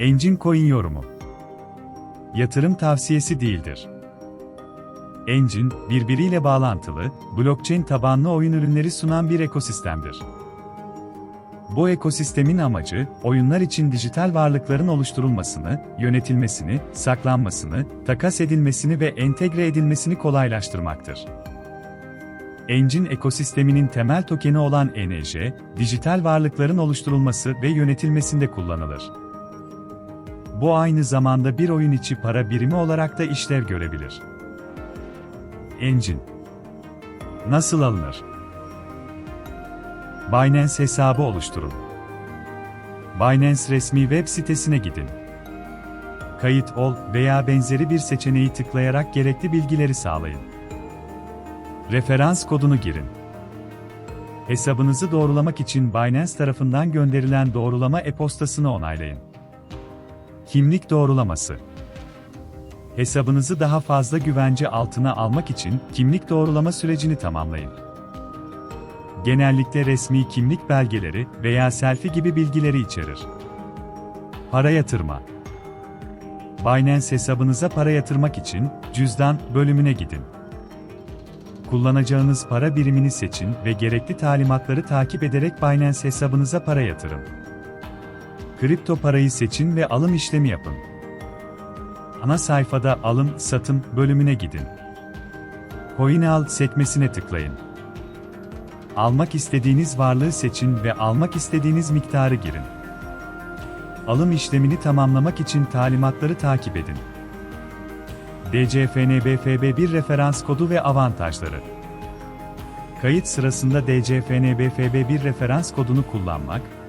Engine Coin yorumu. Yatırım tavsiyesi değildir. Engine, birbiriyle bağlantılı, blockchain tabanlı oyun ürünleri sunan bir ekosistemdir. Bu ekosistemin amacı, oyunlar için dijital varlıkların oluşturulmasını, yönetilmesini, saklanmasını, takas edilmesini ve entegre edilmesini kolaylaştırmaktır. Engine ekosisteminin temel tokeni olan NEJ, dijital varlıkların oluşturulması ve yönetilmesinde kullanılır. Bu aynı zamanda bir oyun içi para birimi olarak da işlev görebilir. Engine Nasıl alınır? Binance hesabı oluşturun. Binance resmi web sitesine gidin. Kayıt ol veya benzeri bir seçeneği tıklayarak gerekli bilgileri sağlayın. Referans kodunu girin. Hesabınızı doğrulamak için Binance tarafından gönderilen doğrulama e-postasını onaylayın. Kimlik doğrulaması. Hesabınızı daha fazla güvence altına almak için kimlik doğrulama sürecini tamamlayın. Genellikle resmi kimlik belgeleri veya selfie gibi bilgileri içerir. Para yatırma. Binance hesabınıza para yatırmak için cüzdan bölümüne gidin. Kullanacağınız para birimini seçin ve gerekli talimatları takip ederek Binance hesabınıza para yatırın. Kripto parayı seçin ve alım işlemi yapın. Ana sayfada alım, satım bölümüne gidin. Coin al sekmesine tıklayın. Almak istediğiniz varlığı seçin ve almak istediğiniz miktarı girin. Alım işlemini tamamlamak için talimatları takip edin. DCFNBFB1 referans kodu ve avantajları. Kayıt sırasında DCFNBFB1 referans kodunu kullanmak,